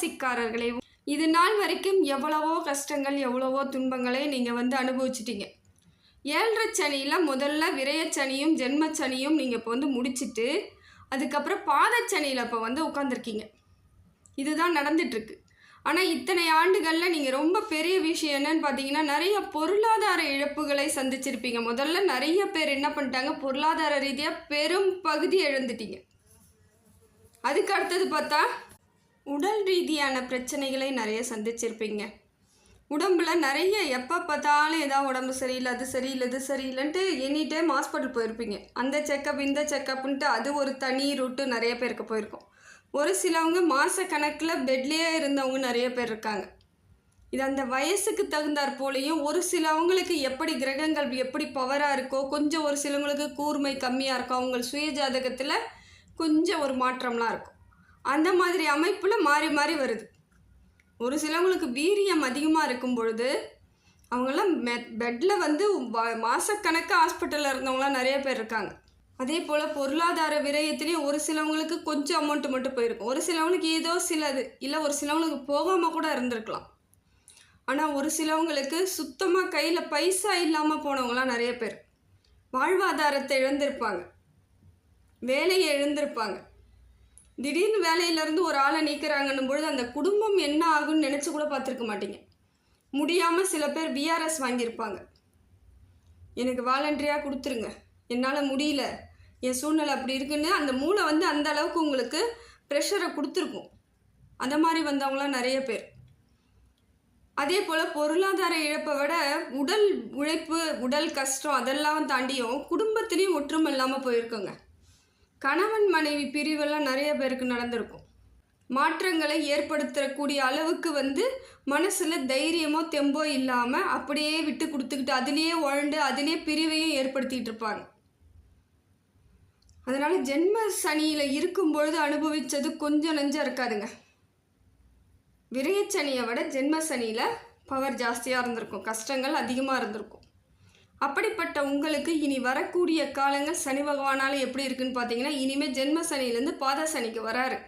கும்பராசிக்காரர்களே இது நாள் வரைக்கும் எவ்வளவோ கஷ்டங்கள் எவ்வளவோ துன்பங்களை நீங்கள் வந்து அனுபவிச்சிட்டீங்க. ஏழரை சனியில் முதல்ல விரயச்சனியும் ஜென்மச்சனியும் நீங்கள் இப்போ வந்து முடிச்சிட்டு அதுக்கப்புறம் பாதச்சனியில் இப்போ வந்து உட்காந்துருக்கீங்க இதுதான் நடந்துட்டுருக்கு. ஆனால் இத்தனை ஆண்டுகளில் நீங்கள் ரொம்ப பெரிய விஷயம் என்னன்னு பார்த்தீங்கன்னா நிறைய பொருளாதார இழப்புகளை சந்திச்சிருப்பீங்க. முதல்ல நிறைய பேர் என்ன பண்ணிட்டாங்க? பொருளாதார ரீதியாக பெரும் பகுதி இழந்துட்டீங்க. அதுக்கு அடுத்தது பார்த்தா உடல் ரீதியான பிரச்சனைகளை நிறைய சந்திச்சிருப்பீங்க. உடம்புல நிறைய எப்போ பார்த்தாலும் ஏதாவது உடம்பு சரியில்லை அது சரியில்லை இது சரியில்லைன்ட்டு எனி டைம் ஹாஸ்பிட்டல் போயிருப்பீங்க. அந்த செக்கப் இந்த செக்கப்ன்ட்டு அது ஒரு தனி ரூட்டு நிறைய பேருக்கு போயிருக்கும். ஒரு சிலவங்க மாத கணக்கில் பெட்லேயே இருந்தவங்க நிறைய பேர் இருக்காங்க. இது அந்த வயசுக்கு தகுந்தாற் போலையும் ஒரு சிலவங்களுக்கு எப்படி கிரகங்கள் எப்படி பவராக இருக்கோ கொஞ்சம் ஒரு சிலவங்களுக்கு கூர்மை கம்மியாக இருக்கும் அவங்க சுய ஜாதகத்தில் கொஞ்சம் ஒரு மாற்றம்லாம் இருக்கும். அந்த மாதிரி அமைப்பில் மாறி மாறி வருது. ஒரு சிலவங்களுக்கு வீரியம் அதிகமாக இருக்கும் பொழுது அவங்களாம் மெ பெட்டில் வந்து வ- ஹாஸ்பிட்டலில் இருந்தவங்களாம் நிறைய பேர் இருக்காங்க. அதே போல் பொருளாதார விரயத்துலேயும் ஒரு சிலவங்களுக்கு கொஞ்சம் அமௌண்ட்டு மட்டும் போயிருக்கும். ஒரு சிலவங்களுக்கு ஏதோ சிலது இல்லை ஒரு சிலவங்களுக்கு போகாமல் கூட இருந்திருக்கலாம். ஆனால் ஒரு சிலவங்களுக்கு சுத்தமாக கையில் பைசா இல்லாமல் போனவங்களாம் நிறைய பேர். வாழ்வாதாரத்தை இழந்திருப்பாங்க. வேலையை இழந்திருப்பாங்க. திடீர்னு வேலையிலேருந்து ஒரு ஆளை நீக்கிறாங்கன்னும் பொழுது அந்த குடும்பம் என்ன ஆகும்னு நினச்சி கூட பார்த்துருக்க மாட்டீங்க. முடியாமல் சில பேர் பிஆர்எஸ் வாங்கியிருப்பாங்க. எனக்கு வாலண்டரியாக கொடுத்துருங்க. என்னால் முடியல. என் சூழ்நிலை அப்படி இருக்குன்னு அந்த மூளை வந்து அந்த அளவுக்கு உங்களுக்கு ப்ரெஷரை கொடுத்துருக்கும். அந்த மாதிரி வந்தவங்களாம் நிறைய பேர். அதே போல் பொருளாதார இழப்பை விட உடல் உழைப்பு உடல் கஷ்டம் அதெல்லாம் தாண்டியும் குடும்பத்துலேயும் ஒற்றுமை இல்லாமல் போயிருக்குங்க. கணவன் மனைவி பிரிவெல்லாம் நிறைய பேருக்கு நடந்திருக்கும். மாற்றங்களை ஏற்படுத்தக்கூடிய அளவுக்கு வந்து மனசில் தைரியமோ தெம்போ இல்லாமல் அப்படியே விட்டு கொடுத்துக்கிட்டு அதுலேயே உழண்டு அதிலேயே பிரிவையும் ஏற்படுத்திகிட்டு இருப்பாங்க. அதனால் ஜென்ம சனியில் இருக்கும் பொழுது அனுபவித்தது கொஞ்சம் நஞ்சம் இருக்காதுங்க. விரயச்சனியை விட ஜென்ம சனியில் பவர் ஜாஸ்தியாக இருந்திருக்கும். கஷ்டங்கள் அதிகமாக இருந்திருக்கும். அப்படிப்பட்ட உங்களுக்கு இனி வரக்கூடிய காலங்கள் சனி பகவானால் எப்படி இருக்குன்னு பார்த்தீங்கன்னா இனிமேல் ஜென்ம சனியிலேருந்து பாத சனிக்கு வராரு.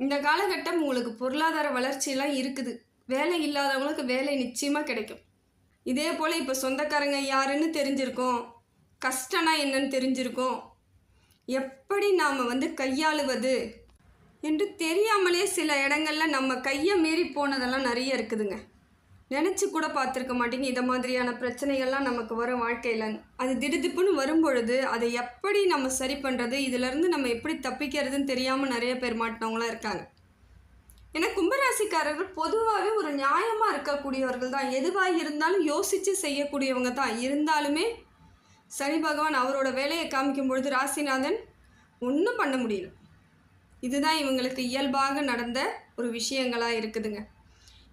இந்த காலகட்டம் உங்களுக்கு பொருளாதார வளர்ச்சியெல்லாம் இருக்குது. வேலை இல்லாதவங்களுக்கு வேலை நிச்சயமாக கிடைக்கும். இதே போல் இப்போ சொந்தக்காரங்க யாருன்னு தெரிஞ்சிருக்கோம். கஷ்டம்னா என்னன்னு தெரிஞ்சிருக்கோம். எப்படி நாம் வந்து கையாளுவது என்று தெரியாமலே சில இடங்களில் நம்ம கையை மீறி போனதெல்லாம் நிறைய இருக்குதுங்க. நினச்சி கூட பார்த்துருக்க மாட்டீங்க இதை மாதிரியான பிரச்சனைகள்லாம் நமக்கு வரும் வாழ்க்கையில். அது திடுதிப்புன்னு வரும்பொழுது அதை எப்படி நம்ம சரி பண்ணுறது இதிலேருந்து நம்ம எப்படி தப்பிக்கிறதுன்னு தெரியாமல் நிறைய பேர் மாட்டினவங்களாம் இருக்காங்க. ஏன்னா கும்பராசிக்காரர்கள் பொதுவாகவே ஒரு நியாயமாக இருக்கக்கூடியவர்கள் தான். எதுவாக இருந்தாலும் யோசித்து செய்யக்கூடியவங்க தான். இருந்தாலுமே சனி பகவான் அவரோட வேலையை காமிக்கும் பொழுது ராசிநாதன் ஒன்றும் பண்ண முடியல. இதுதான் இவங்களுக்கு இயல்பாக நடந்த ஒரு விஷயங்களாக இருக்குதுங்க.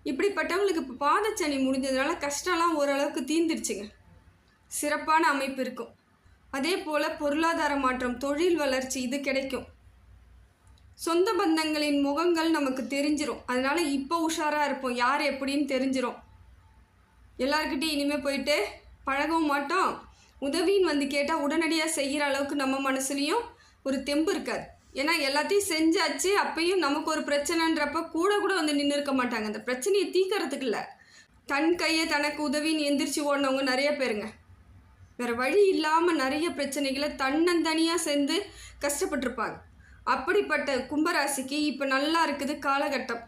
இப்படிப்பட்டவங்களுக்கு இப்போ பாதச்சனி முடிஞ்சதுனால கஷ்டம்லாம் ஓரளவுக்கு தீந்துருச்சுங்க சிறப்பான அமைப்பு இருக்கும். அதே போல் பொருளாதார மாற்றம் தொழில் வளர்ச்சி இது கிடைக்கும். சொந்த பந்தங்களின் முகங்கள் நமக்கு தெரிஞ்சிரும். அதனால் இப்போ உஷாராக இருப்போம். யார் எப்படின்னு தெரிஞ்சிரும். எல்லாருக்கிட்டையும் இனிமேல் போயிட்டு பழகவும் மாட்டோம். உதவின்னு வந்து கேட்டால் உடனடியாக செய்கிற அளவுக்கு நம்ம மனசுலேயும் ஒரு தெம்பு இருக்காது. ஏன்னா எல்லாத்தையும் செஞ்சாச்சு அப்பயும் நமக்கு ஒரு பிரச்சனைன்றப்ப கூட கூட வந்து நின்று இருக்க மாட்டாங்க. அந்த பிரச்சனையை தீக்கிறதுக்கு இல்லை. தன் கையை தனக்கு உதவின்னு எந்திரிச்சு ஓடினவங்க நிறைய பேருங்க. வேறு வழி இல்லாமல் நிறைய பிரச்சனைகளை தன்னந்தனியாக சேர்ந்து கஷ்டப்பட்டிருப்பாங்க. அப்படிப்பட்ட கும்பராசிக்கு இப்போ நல்லா இருக்குது காலகட்டம்.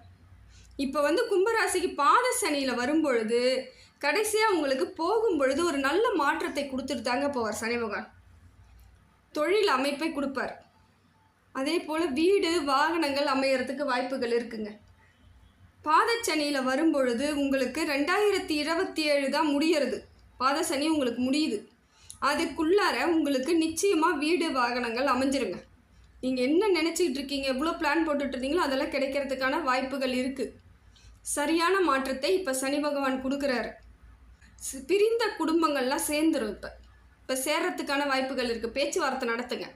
இப்போ வந்து கும்பராசிக்கு பாத சனியில் வரும்பொழுது கடைசியாக உங்களுக்கு போகும் பொழுது ஒரு நல்ல மாற்றத்தை கொடுத்துட்டு தாங்க போவார் சனி பகவான். தொழில் அமைப்பை கொடுப்பார். அதே போல் வீடு வாகனங்கள் அமையறதுக்கு வாய்ப்புகள் இருக்குங்க. பாதச்சனியில் வரும்பொழுது உங்களுக்கு ரெண்டாயிரத்தி இருபத்தி ஏழு தான் முடியறது. பாதசனி உங்களுக்கு முடியுது. அதுக்குள்ளார உங்களுக்கு நிச்சயமாக வீடு வாகனங்கள் அமைஞ்சிருங்க. நீங்கள் என்ன நினச்சிக்கிட்டு இருக்கீங்க? எவ்வளோ பிளான் போட்டுட்டு இருந்தீங்களோ அதெல்லாம் கிடைக்கிறதுக்கான வாய்ப்புகள் இருக்குது சரியான மாற்றத்தை இப்போ சனி பகவான் கொடுக்குறாரு. பிரிந்த குடும்பங்கள்லாம் சேர்ந்துரும் இப்போ. இப்போ சேர்றதுக்கான வாய்ப்புகள் இருக்குது பேச்சுவார்த்தை நடத்துங்க.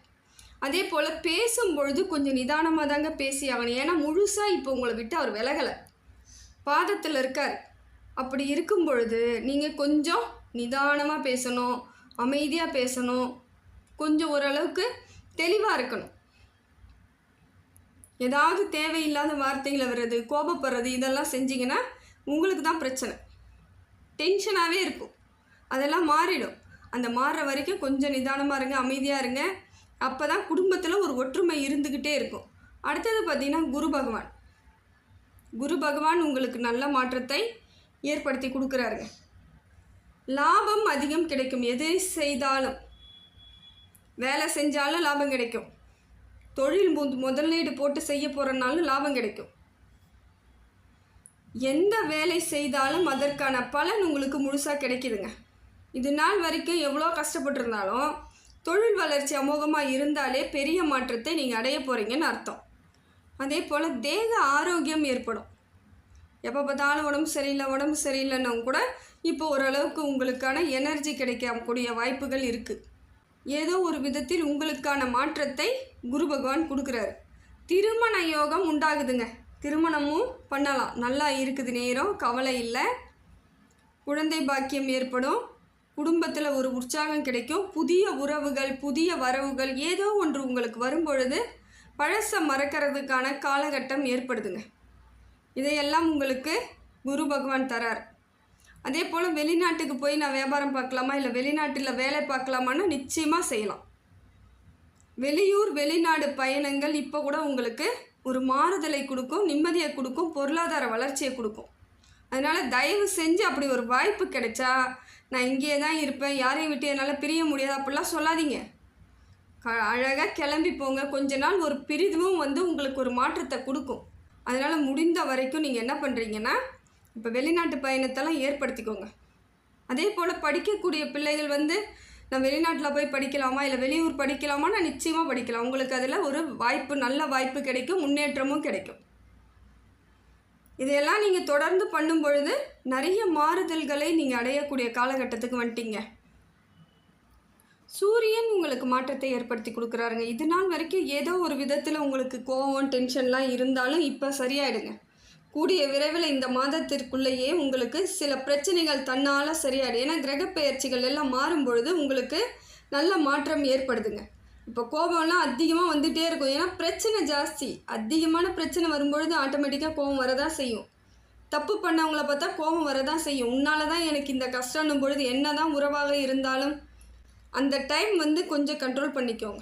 அதே போல் பேசும்பொழுது கொஞ்சம் நிதானமாக தாங்க பேசி ஆகணும் ஏன்னா முழுசாக இப்போ உங்களை விட்டு அவர் விலகலை. பாதத்தில் இருக்கார். அப்படி இருக்கும் பொழுது நீங்கள் கொஞ்சம் நிதானமாக பேசணும் அமைதியாக பேசணும். கொஞ்சம் ஓரளவுக்கு தெளிவாக இருக்கணும். ஏதாவது தேவையில்லாத வார்த்தைகளை வர்றது கோபப்படுறது இதெல்லாம் செஞ்சீங்கன்னா உங்களுக்கு தான் பிரச்சனை. டென்ஷனாகவே இருக்கும். அதெல்லாம் மாறிடும். அந்த மாறுற வரைக்கும் கொஞ்சம் நிதானமாக இருங்க அமைதியாக இருங்க. அப்போ தான் குடும்பத்தில் ஒரு ஒற்றுமை இருந்துக்கிட்டே இருக்கும். அடுத்தது பார்த்திங்கன்னா குரு பகவான். குரு பகவான் உங்களுக்கு நல்ல மாற்றத்தை ஏற்படுத்தி கொடுக்குறாருங்க. லாபம் அதிகம் கிடைக்கும். எதை செய்தாலும் வேலை செஞ்சாலும் லாபம் கிடைக்கும். தொழில் மு- முதலீடு போட்டு செய்ய போகிறனாலும் லாபம் கிடைக்கும். எந்த வேலை செய்தாலும் அதற்கான பலன் உங்களுக்கு முழுசாக கிடைக்குதுங்க. இது நாள் வரைக்கும் எவ்வளோ கஷ்டப்பட்டிருந்தாலும் தொழில் வளர்ச்சி அமோகமாக இருந்தாலே பெரிய மாற்றத்தை நீங்கள் அடைய போகிறீங்கன்னு அர்த்தம். அதே போல் தேக ஆரோக்கியம் ஏற்படும். எப்போ பார்த்தாலும் உடம்பு சரியில்லை உடம்பு சரியில்லைன்னா கூட இப்போ ஓரளவுக்கு உங்களுக்கான எனர்ஜி கிடைக்கக்கூடிய வாய்ப்புகள் இருக்குது ஏதோ ஒரு விதத்தில் உங்களுக்கான மாற்றத்தை குரு பகவான் கொடுக்குறாரு. திருமண யோகம் உண்டாகுதுங்க. திருமணமும் பண்ணலாம். நல்லா இருக்குது நேரம் கவலை இல்லை. குழந்தை பாக்கியம் ஏற்படும். குடும்பத்தில் ஒரு உற்சாகம் கிடைக்கும். புதிய உறவுகள் புதிய வரவுகள் ஏதோ ஒன்று உங்களுக்கு வரும்பொழுது பழச மறக்கிறதுக்கான காலகட்டம் ஏற்படுதுங்க. இதையெல்லாம் உங்களுக்கு குரு பகவான் தரார். அதே போல் வெளிநாட்டுக்கு போய் நான் வியாபாரம் பார்க்கலாமா? இல்லை வெளிநாட்டில் வேலை பார்க்கலாமான்னு நிச்சயமாக செய்யலாம். வெளியூர் வெளிநாடு பயணங்கள் இப்போ கூட உங்களுக்கு ஒரு மாறுதலை கொடுக்கும் நிம்மதியை கொடுக்கும் பொருளாதார வளர்ச்சியை கொடுக்கும். அதனால் தயவு செஞ்சு அப்படி ஒரு வாய்ப்பு கிடைச்சா நான் இங்கேயே தான் இருப்பேன். யாரையும் விட்டு என்னால் பிரிய முடியாது. அப்படிலாம் சொல்லாதீங்க. க அழகாக கிளம்பி போங்க. கொஞ்ச நாள் ஒரு பிரிதுவும் வந்து உங்களுக்கு ஒரு மாற்றத்தை கொடுக்கும். அதனால் முடிந்த வரைக்கும் நீங்கள் என்ன பண்ணுறீங்கன்னா இப்போ வெளிநாட்டு பயணத்தெல்லாம் ஏற்படுத்திக்கோங்க. அதே போல் படிக்கக்கூடிய பிள்ளைகள் வந்து நான் வெளிநாட்டில் போய் படிக்கலாமா இல்லை வெளியூர் படிக்கலாமா நான் நிச்சயமாக படிக்கலாம். உங்களுக்கு அதில் ஒரு வாய்ப்பு நல்ல வாய்ப்பு கிடைக்கும் முன்னேற்றமும் கிடைக்கும். இதையெல்லாம் நீங்கள் தொடர்ந்து பண்ணும் பொழுது நிறைய மாறுதல்களை நீங்கள் அடையக்கூடிய காலகட்டத்துக்கு வந்துட்டீங்க. சூரியன் உங்களுக்கு மாற்றத்தை ஏற்படுத்தி கொடுக்குறாருங்க. இது நாள் வரைக்கும் ஏதோ ஒரு விதத்தில் உங்களுக்கு கோவம் டென்ஷன்லாம் இருந்தாலும் இப்போ சரியாயிடுங்க. கூடிய விரைவில் இந்த மாதத்திற்குள்ளேயே உங்களுக்கு சில பிரச்சனைகள் தன்னால் சரியாயிடும். ஏன்னா கிரகப்பெயர்ச்சிகள் எல்லாம் மாறும் பொழுது உங்களுக்கு நல்ல மாற்றம் ஏற்படுதுங்க. இப்போ கோபம்லாம் அதிகமாக வந்துகிட்டே இருக்கும். ஏன்னா பிரச்சனை ஜாஸ்தி. அதிகமான பிரச்சனை வரும்பொழுது ஆட்டோமேட்டிக்காக கோபம் வரதான் செய்யும். தப்பு பண்ணவங்கள பார்த்தா கோபம் வரதான் செய்யும். உன்னால தான் எனக்கு இந்த கஷ்டம்னும் பொழுது என்ன தான் உறவாக இருந்தாலும் அந்த டைம் வந்து கொஞ்சம் கண்ட்ரோல் பண்ணிக்கோங்க.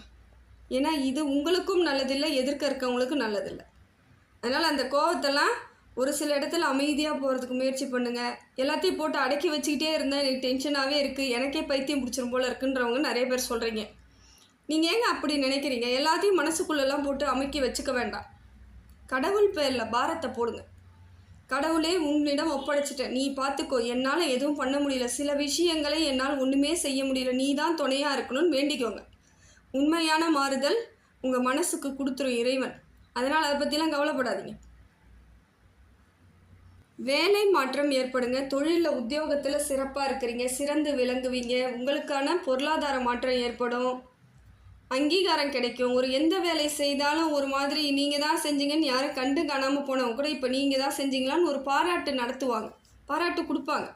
ஏன்னா இது உங்களுக்கும் நல்லதில்லை எதிர்க்க இருக்கவங்களுக்கும் நல்லதில்லை. அதனால் அந்த கோபத்தெல்லாம் ஒரு சில இடத்துல அமைதியாக போகிறதுக்கு முயற்சி பண்ணுங்கள் எல்லாத்தையும் போட்டு அடக்கி வச்சுக்கிட்டே இருந்தால் எனக்கு டென்ஷனாகவே இருக்குது எனக்கே பைத்தியம் பிடிச்சிரும் போல இருக்குன்றவங்க நிறைய பேர் சொல்கிறீங்க நீங்கள் ஏங்க அப்படி நினைக்கிறீங்க? எல்லாத்தையும் மனசுக்குள்ளெல்லாம் போட்டு அமுக்கி வச்சுக்க வேண்டாம். கடவுள் பேரில் பாரத்தை போடுங்க. கடவுளே உன்னிடம் ஒப்படைச்சிட்டேன் நீ பார்த்துக்கோ என்னால் எதுவும் பண்ண முடியல. சில விஷயங்களை என்னால் ஒன்றுமே செய்ய முடியல. நீ தான் துணையாக இருக்கணும்னு வேண்டிக்கோங்க. உண்மையான மாறுதல் உங்கள் மனசுக்கு கொடுத்துரும் இறைவன். அதனால் அதை பற்றிலாம் கவலைப்படாதீங்க. வேலை மாற்றம் ஏற்படுங்க. தொழிலில் உத்தியோகத்தில் சிறப்பாக இருக்கிறீங்க. சிறந்து விளங்குவீங்க. உங்களுக்கான பொருளாதார மாற்றம் ஏற்படும். அங்கீகாரம் கிடைக்கும். ஒரு எந்த வேலை செய்தாலும் ஒரு மாதிரி நீங்கள் தான் செஞ்சீங்கன்னு யாரும் கண்டு காணாமல் போனவங்க கூட இப்போ நீங்கள் தான் செஞ்சீங்களான்னு ஒரு பாராட்டு நடத்துவாங்க. பாராட்டு கொடுப்பாங்க.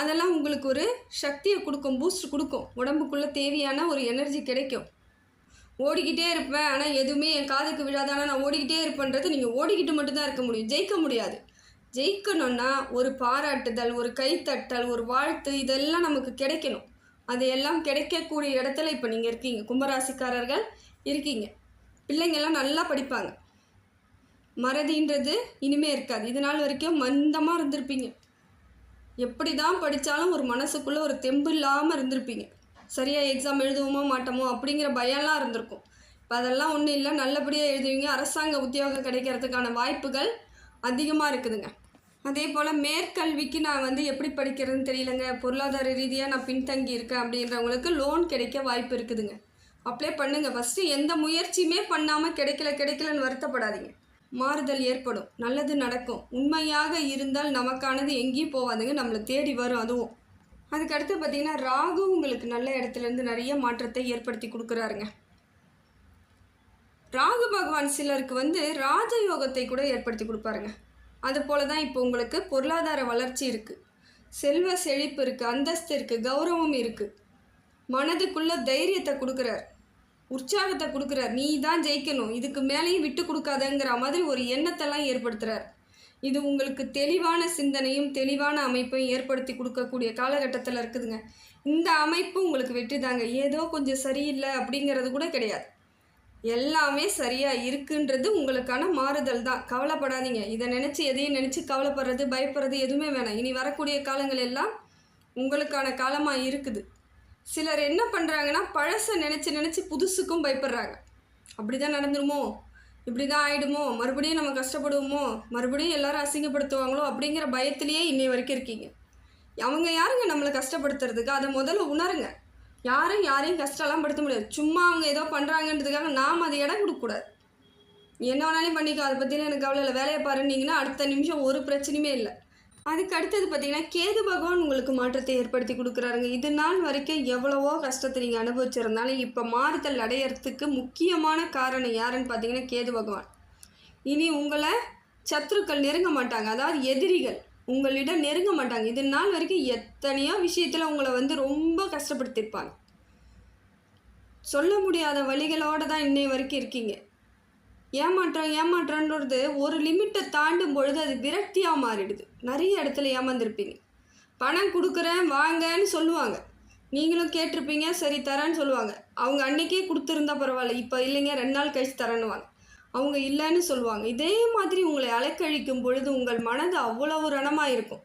அதெல்லாம் உங்களுக்கு ஒரு சக்தியை கொடுக்கும் பூஸ்ட் கொடுக்கும். உடம்புக்குள்ளே தேவையான ஒரு எனர்ஜி கிடைக்கும். ஓடிக்கிட்டே இருப்பேன். ஆனால் எதுவுமே என் காதுக்கு விழாது ஆனால் நான் ஓடிக்கிட்டே இருப்பேன்றது நீங்கள் ஓடிக்கிட்டு மட்டும்தான் இருக்க முடியும். ஜெயிக்க முடியாது. ஜெயிக்கணும்னா ஒரு பாராட்டுதல் ஒரு கைத்தட்டல் ஒரு வாழ்த்து இதெல்லாம் நமக்கு கிடைக்கணும். அது எல்லாம் கிடைக்கக்கூடிய இடத்துல இப்போ நீங்கள் இருக்கீங்க. கும்பராசிக்காரர்கள் இருக்கீங்க. பிள்ளைங்கள்லாம் நல்லா படிப்பாங்க. மறதின்றது இனிமே இருக்காது. இது நாள் வரைக்கும் மந்தமாக இருந்திருப்பீங்க. எப்படி தான் படித்தாலும் ஒரு மனசுக்குள்ளே ஒரு தெம்பு இல்லாமல் இருந்திருப்பீங்க. சரியாக எக்ஸாம் எழுதுவோமோ மாட்டோமோ அப்படிங்கிற பயம்லாம் இருந்திருக்கும். இப்போ அதெல்லாம் ஒன்றும் இல்லை. நல்லபடியாக எழுதுவீங்க. அரசாங்க உத்தியோகம் கிடைக்கிறதுக்கான வாய்ப்புகள் அதிகமாக இருக்குதுங்க. அதே போல் மேற்கல்விக்கு நான் வந்து எப்படி படிக்கிறதுன்னு தெரியலங்க. பொருளாதார ரீதியாக நான் பின்தங்கி இருக்கேன் அப்படின்றவங்களுக்கு லோன் கிடைக்க வாய்ப்பு இருக்குதுங்க. அப்ளை பண்ணுங்கள் ஃபஸ்ட்டு எந்த முயற்சியுமே பண்ணாமல் கிடைக்கல கிடைக்கலன்னு வருத்தப்படாதீங்க. மாறுதல் ஏற்படும். நல்லது நடக்கும். உண்மையாக இருந்தால் நமக்கானது எங்கேயும் போகாதுங்க. நம்மளை தேடி வரும் அதுவும். அதுக்கடுத்து பார்த்தீங்கன்னா ராகு உங்களுக்கு நல்ல இடத்துலேருந்து நிறைய மாற்றத்தை ஏற்படுத்தி கொடுக்குறாருங்க. ராகு பகவான் சிலருக்கு வந்து ராஜயோகத்தை கூட ஏற்படுத்தி கொடுப்பாருங்க. அது போல தான் இப்போ உங்களுக்கு பொருளாதார வளர்ச்சி இருக்குது செல்வ செழிப்பு இருக்குது அந்தஸ்து இருக்குது கௌரவம் இருக்குது மனதுக்குள்ள தைரியத்தை கொடுக்குறார். உற்சாகத்தை கொடுக்குறார். நீ தான் ஜெயிக்கணும். இதுக்கு மேலேயும் விட்டு கொடுக்காதங்கிற மாதிரி ஒரு எண்ணத்தெல்லாம் ஏற்படுத்துகிறார் இது உங்களுக்கு தெளிவான சிந்தனையும் தெளிவான அமைப்பையும் ஏற்படுத்தி கொடுக்கக்கூடிய காலகட்டத்தில் இருக்குதுங்க. இந்த அமைப்பு உங்களுக்கு வெற்றி தாங்க. ஏதோ கொஞ்சம் சரியில்லை அப்படிங்கிறது கூட கிடையாது. எல்லாமே சரியாக இருக்குன்றது உங்களுக்கான மாறுதல் தான். கவலைப்படாதீங்க. இதை நினச்சி எதையும் நினச்சி கவலைப்படுறது பயப்படுறது எதுவுமே வேணாம். இனி வரக்கூடிய காலங்கள் எல்லாம் உங்களுக்கான காலமாக இருக்குது. சிலர் என்ன பண்ணுறாங்கன்னா பழசை நினச்சி நினச்சி புதுசுக்கும் பயப்படுறாங்க. அப்படி தான் நடந்துருமோ? இப்படி தான் ஆகிடுமோ மறுபடியும் நம்ம கஷ்டப்படுவோமோ? மறுபடியும் எல்லாரும் அசிங்கப்படுத்துவாங்களோ? அப்படிங்கிற பயத்திலேயே இன்னை வரைக்கும் இருக்கீங்க. அவங்க யாருங்க நம்மளை கஷ்டப்படுத்துறதுக்கு? அதை முதல்ல உணருங்க. யாரும் யாரையும் கஷ்டம்லாம் படுத்த முடியாது. சும்மா அவங்க ஏதோ பண்ணுறாங்கன்றதுக்காக நாம் அதை இடம் கொடுக்கக்கூடாது என்ன வேணாலும் பண்ணிக்கோ அதை பற்றிலாம் எனக்கு கவலை இல்லை. வேலையை பாருன்னீங்கன்னா அடுத்த நிமிஷம் ஒரு பிரச்சனையுமே இல்லை. அதுக்கு அடுத்தது பார்த்தீங்கன்னா கேது பகவான் உங்களுக்கு மாற்றத்தை ஏற்படுத்தி கொடுக்குறாருங்க. இது நாள் வரைக்கும் எவ்வளவோ கஷ்டத்தை நீங்கள் அனுபவிச்சிருந்தாலும் இப்போ மாறுதல் அடையறதுக்கு முக்கியமான காரணம் யாருன்னு பார்த்தீங்கன்னா கேது பகவான். இனி உங்களை சத்துருக்கள் நெருங்க மாட்டாங்க. அதாவது எதிரிகள். உங்களிடம் நெருங்க மாட்டாங்க. இது நாள் வரைக்கும் எத்தனையோ விஷயத்தில் உங்களை வந்து ரொம்ப கஷ்டப்படுத்தியிருப்பாங்க. சொல்ல முடியாத வழிகளோடு தான் இன்னை வரைக்கும் இருக்கீங்க. ஏமாற்றம் ஏமாற்றன்றது ஒரு லிமிட்டை தாண்டும் பொழுது அது விரக்தியாக மாறிடுது. நிறைய இடத்துல ஏமாந்துருப்பீங்க. பணம் கொடுக்குறேன் வாங்கன்னு சொல்லுவாங்க. நீங்களும் கேட்டிருப்பீங்க சரி தரேன்னு சொல்லுவாங்க. அவங்க அன்னைக்கே கொடுத்துருந்தா பரவாயில்ல இப்போ இல்லைங்க ரெண்டு நாள் கழிச்சு தரேன்னுவாங்க. அவங்க இல்லைன்னு சொல்லுவாங்க. இதே மாதிரி உங்களை அலைக்கழிக்கும் பொழுது உங்கள் மனது அவ்வளவு ரணமாக இருக்கும்.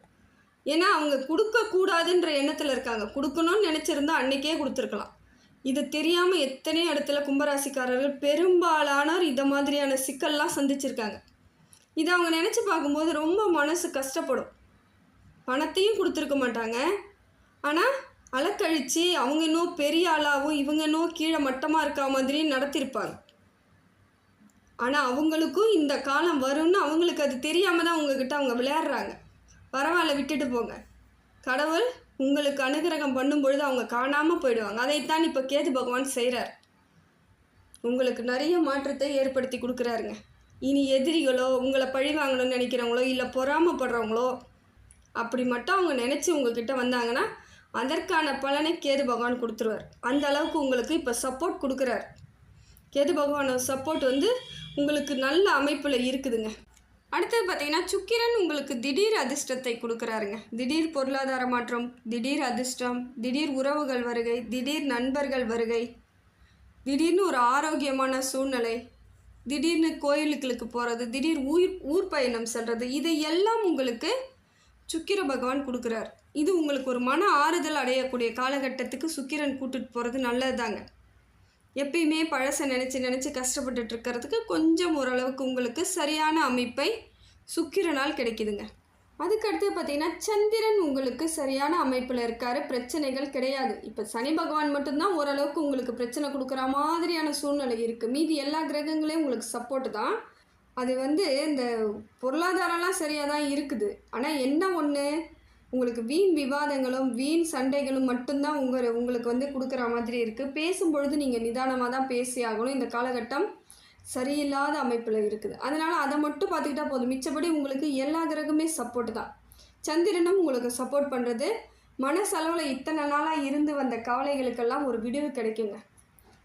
ஏன்னா அவங்க கொடுக்கக்கூடாதுன்ற எண்ணத்தில் இருக்காங்க. கொடுக்கணும்னு நினச்சிருந்தா அன்றைக்கே கொடுத்துருக்கலாம். இது தெரியாமல் எத்தனை இடத்துல கும்பராசிக்காரர்கள் பெரும்பாலானோர் இந்த மாதிரியான சிக்கல்லாம் சந்திச்சிருக்காங்க. இதை அவங்க நினச்சி பார்க்கும்போது ரொம்ப மனசு கஷ்டப்படும். பணத்தையும் கொடுத்துருக்க மாட்டாங்க. ஆனால் அலக்கழித்து அவங்க இன்னும் பெரிய ஆளாகவும் இவங்க இன்னும் கீழே மட்டமாக இருக்கா மாதிரியும் நடத்தியிருப்பாங்க ஆனால் அவங்களுக்கும் இந்த காலம் வரும்னு அவங்களுக்கு அது தெரியாமல் தான் உங்ககிட்ட அவங்க விளையாடுறாங்க. பரவாயில்ல விட்டுட்டு போங்க. கடவுள் உங்களுக்கு அனுகிரகம் பண்ணும் பொழுது அவங்க காணாமல் போயிடுவாங்க. அதைத்தான் இப்போ கேது பகவான் செய்கிறார் உங்களுக்கு நிறைய மாற்றத்தை ஏற்படுத்தி கொடுக்குறாருங்க. இனி எதிரிகளோ உங்களை பழி வாங்கணும்னு நினைக்கிறவங்களோ இல்லை பொறாமப்படுறவங்களோ அப்படி மட்டும் அவங்க நினச்சி உங்ககிட்ட வந்தாங்கன்னா அதற்கான பலனை கேது பகவான் கொடுத்துருவார். அந்த அளவுக்கு உங்களுக்கு இப்போ சப்போர்ட் கொடுக்குறார். கேது பகவானோட சப்போர்ட் வந்து உங்களுக்கு நல்ல அமைப்பில் இருக்குதுங்க. அடுத்தது பார்த்தீங்கன்னா சுக்கிரன் உங்களுக்கு திடீர் அதிர்ஷ்டத்தை கொடுக்குறாருங்க. திடீர் பொருளாதார மாற்றம் திடீர் அதிர்ஷ்டம் திடீர் உறவுகள் வருகை திடீர் நண்பர்கள் வருகை திடீர்னு ஒரு ஆரோக்கியமான சூழ்நிலை திடீர்னு கோயிலுக்களுக்கு போகிறது திடீர் ஊர் ஊர் பயணம் செல்கிறது இதை எல்லாம் உங்களுக்கு சுக்கிர பகவான் கொடுக்குறார். இது உங்களுக்கு ஒரு மன ஆறுதல் அடையக்கூடிய காலகட்டத்துக்கு சுக்கிரன் கூட்டுட்டு போகிறது நல்லது தாங்க எப்பயுமே பழசை நினச்சி நினச்சி கஷ்டப்பட்டுட்டு இருக்கிறதுக்கு கொஞ்சம் ஓரளவுக்கு உங்களுக்கு சரியான அமைப்பை சுக்கிரனால் கிடைக்குதுங்க. அதுக்கடுத்து பார்த்தீங்கன்னா சந்திரன் உங்களுக்கு சரியான அமைப்பில் இருக்காரு. பிரச்சனைகள் கிடையாது. இப்போ சனி பகவான் மட்டும்தான் ஓரளவுக்கு உங்களுக்கு பிரச்சனை கொடுக்குற மாதிரியான சூழ்நிலை இருக்குது மீதி எல்லா கிரகங்களையும் உங்களுக்கு சப்போர்ட் தான். அது வந்து இந்த பொருளாதாரம்லாம் சரியாக தான் இருக்குது. ஆனால் என்ன ஒன்று உங்களுக்கு வீண் விவாதங்களும் வீண் சண்டைகளும் மட்டும்தான் உங்கள் உங்களுக்கு வந்து கொடுக்குற மாதிரி இருக்குது பேசும்பொழுது நீங்கள் நிதானமாக தான் பேசி ஆகணும் இந்த காலகட்டம் சரியில்லாத அமைப்பில் இருக்குது. அதனால் அதை மட்டும் பார்த்துக்கிட்டா போதும். மிச்சப்படி உங்களுக்கு எல்லா கிரகமே சப்போர்ட் தான். சந்திரனும் உங்களுக்கு சப்போர்ட் பண்ணுறது மனசளவில் இத்தனை நாளாக இருந்து வந்த கவலைகளுக்கெல்லாம் ஒரு விடிவு கிடைக்குங்க.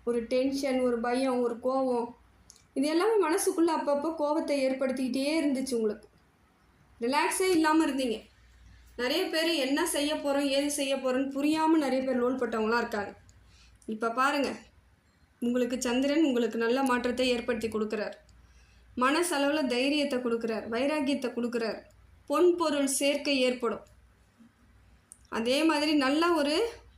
ஒரு டென்ஷன் ஒரு பயம் ஒரு கோபம் இது எல்லாமே மனசுக்குள்ளே அப்பப்போ கோபத்தை ஏற்படுத்திக்கிட்டே இருந்துச்சு உங்களுக்கு. ரிலாக்ஸே இல்லாமல் இருந்தீங்க. நிறைய பேர் என்ன செய்ய போகிறோம் ஏது செய்ய போகிறோன்னு புரியாமல் நிறைய பேர் லோல் பட்டவங்களாம் இருக்காங்க. இப்போ பாருங்கள் உங்களுக்கு சந்திரன் உங்களுக்கு நல்ல மாற்றத்தை ஏற்படுத்தி கொடுக்குறார். மனசளவில் தைரியத்தை கொடுக்குறார் வைராக்கியத்தை கொடுக்குறார். பொன் பொருள் சேர்க்கை ஏற்படும். அதே மாதிரி நல்ல ஒரு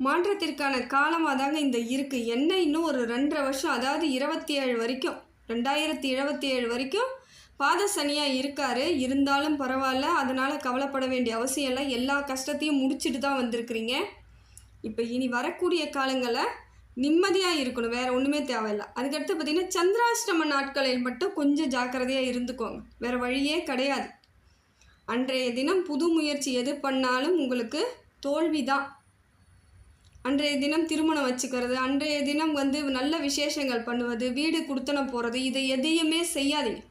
மாற்றத்திற்கான காலமாக தாங்க இந்த இருக்குது என்ன இன்னும் ஒரு ரெண்டரை வருஷம் அதாவது இருபத்தி ஏழு வரைக்கும் ரெண்டாயிரத்தி இருபத்தி ஏழு வரைக்கும் பாத சனியாக இருக்காரு. இருந்தாலும் பரவாயில்ல. அதனால் கவலைப்பட வேண்டிய அவசியம் இல்லை. எல்லா கஷ்டத்தையும் முடிச்சுட்டு தான் வந்திருக்கிறீங்க. இப்போ இனி வரக்கூடிய காலங்களில் நிம்மதியாக இருக்கணும். வேறு ஒன்றுமே தேவையில்லை. அதுக்கடுத்து பார்த்திங்கன்னா சந்திராஷ்டம நாட்களில் மட்டும் கொஞ்சம் ஜாக்கிரதையாக இருந்துக்கோங்க. வேறு வழியே கிடையாது. அன்றைய தினம் புது முயற்சி எது பண்ணாலும் உங்களுக்கு தோல்வி தான். அன்றைய தினம் திருமணம் வச்சுக்கிறது அன்றைய தினம் வந்து நல்ல விசேஷங்கள் பண்ணுவது வீடு கொடுத்தனம் போகிறது இதை எதையுமே செய்யாதீங்க.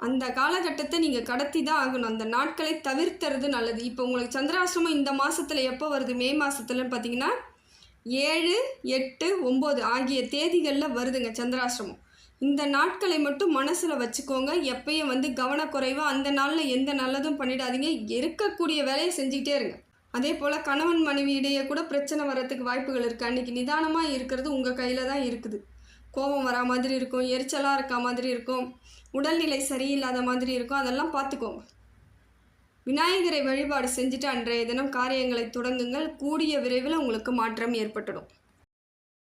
அந்த காலகட்டத்தை நீங்கள் கடத்தி தான் ஆகணும். அந்த நாட்களை தவிர்த்துறது நல்லது. இப்போ உங்களுக்கு சந்திராசிரமம் இந்த மாதத்தில் எப்போ வருது? மே மாதத்துலன்னு பார்த்தீங்கன்னா ஏழு எட்டு ஒம்பது ஆகிய தேதிகளில் வருதுங்க சந்திராசிரமம் இந்த நாட்களை மட்டும் மனசில் வச்சுக்கோங்க. எப்பயும் வந்து கவனக்குறைவாக அந்த நாளில் எந்த நல்லதும் பண்ணிடாதீங்க. இருக்கக்கூடிய வேலையை செஞ்சுக்கிட்டே இருங்க. அதே போல் கணவன் மனைவி இடையே கூட பிரச்சனை வர்றதுக்கு வாய்ப்புகள் இருக்குது அன்றைக்கி நிதானமாக இருக்கிறது உங்கள் கையில் தான் இருக்குது. கோபம் வரா மாதிரி இருக்கும் எரிச்சலாக இருக்க மாதிரி இருக்கும் உடல்நிலை சரியில்லாத மாதிரி இருக்கும் அதெல்லாம் பார்த்துக்கோங்க விநாயகரை வழிபாடு செஞ்சுட்டு அன்றைய தினம் காரியங்களை தொடங்குங்கள். கூடிய விரைவில் உங்களுக்கு மாற்றம் ஏற்பட்டுடும்.